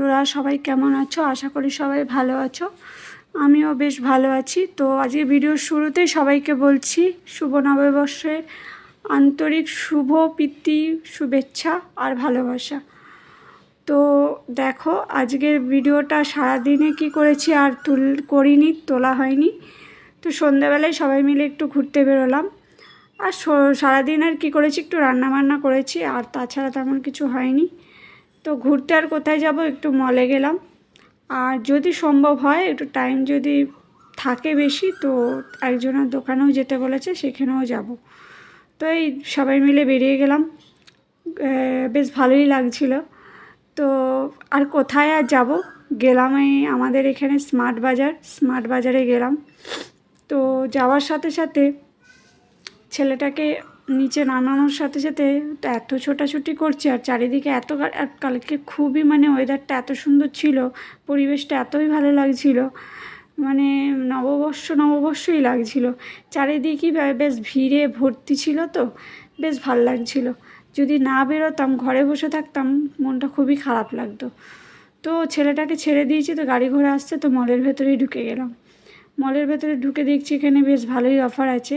বন্ধুরা, সবাই কেমন আছো? আশা করি সবাই ভালো আছো। আমিও বেশ ভালো আছি। তো আজকে ভিডিওর শুরুতেই সবাইকে বলছি, শুভ নববর্ষের আন্তরিক শুভ প্রীতি, শুভেচ্ছা আর ভালোবাসা। তো দেখো, আজকের ভিডিওটা সারাদিনে কি করেছি আর তুল, করিনি, তোলা হয়নি। তো সন্ধ্যাবেলায় সবাই মিলে একটু ঘুরতে বেরোলাম। আর সারাদিন আর কি করেছি, একটু রান্না বান্না করেছি। আর তাছাড়া তেমন কিছু হয়নি। তো ঘুরতে আর কোথায় যাব? একটু মলে গেলাম। আর যদি সম্ভব হয়, একটু টাইম যদি থাকে বেশি, তো একজনের দোকানেও যেতে বলেছে, সেখানেও যাব। তো এই সবাই মিলে বেরিয়ে গেলাম। বেশ ভালোই লাগছিল। তো আর কোথায় আর যাব? গেলাম এই আমাদের এখানে স্মার্ট বাজার। স্মার্ট বাজারে গেলাম। তো যাওয়ার সাথে সাথে ছেলেটাকে নিচে নামানোর সাথে সাথে এত ছোটাছুটি করছে আর চারিদিকে এত কালকে খুবই মানে ওয়েদারটা এত সুন্দর ছিল, পরিবেশটা এতই ভালো লাগছিল মানে নববর্ষ নববর্ষই লাগছিল। চারিদিকই বেশ ভিড়ে ভর্তি ছিল তো, বেশ ভালো লাগছিল। যদি না বেরোতাম, ঘরে বসে থাকতাম, মনটা খুবই খারাপ লাগতো। তো ছেলেটাকে ছেড়ে দিয়েছি তো গাড়ি ঘোড়া আসছে তো মলের ভেতরেই ঢুকে গেলাম। মলের ভেতরে ঢুকে দেখছি এখানে বেশ ভালোই অফার আছে।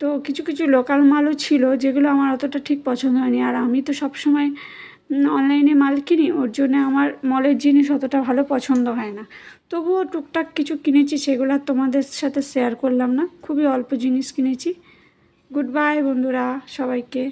তো কিছু কিছু লোকাল মালও ছিল যেগুলো আমার অতটা ঠিক পছন্দ হয়নি। আর আমি তো সবসময় অনলাইনে মাল কিনি, ওর জন্য আমার মলের জিনিস অতটা ভালো পছন্দ হয় না। তবুও টুকটাক কিছু কিনেছি, সেগুলো আর তোমাদের সাথে শেয়ার করলাম না। খুবই অল্প জিনিস কিনেছি। গুড বাই বন্ধুরা, সবাইকে।